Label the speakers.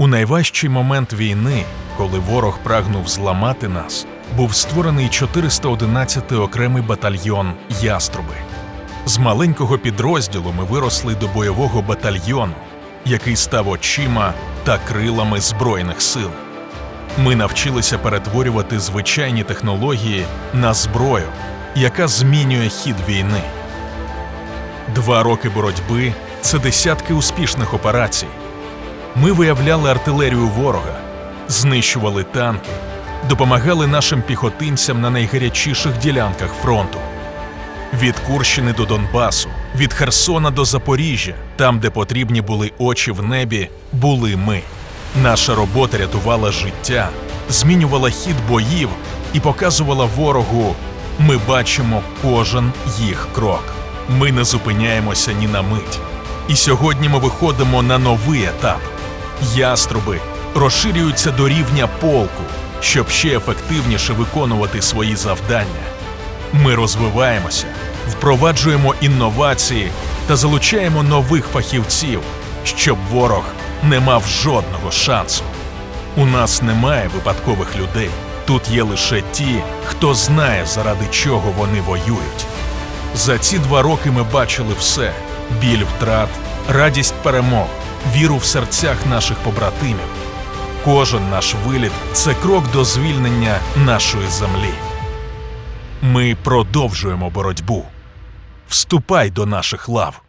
Speaker 1: У найважчий момент війни, коли ворог прагнув зламати нас, був створений 411 окремий батальйон Яструби. З маленького підрозділу ми виросли до бойового батальйону, який став очима та крилами Збройних сил. Ми навчилися перетворювати звичайні технології на зброю, яка змінює хід війни. Два роки боротьби це десятки успішних операцій. Ми виявляли артилерію ворога, знищували танки, допомагали нашим піхотинцям на найгарячіших ділянках фронту. Від Курщини до Донбасу, від Херсона до Запоріжжя, там, де потрібні були очі в небі, були ми. Наша робота рятувала життя, змінювала хід боїв і показувала ворогу. Ми бачимо кожен їх крок. Ми не зупиняємося ні на мить. І сьогодні ми виходимо на новий етап. Яструби розширюються до рівня полку, щоб ще ефективніше виконувати свої завдання. Ми розвиваємося, впроваджуємо інновації та залучаємо нових фахівців, щоб ворог не мав жодного шансу. У нас немає випадкових людей. Тут є лише ті, хто знає, заради чого вони воюють. За ці два роки ми бачили все: біль втрат, радість перемог, віру в серцях наших побратимів. Кожен наш виліт це крок до звільнення нашої землі. Ми продовжуємо боротьбу. Вступай до наших лав.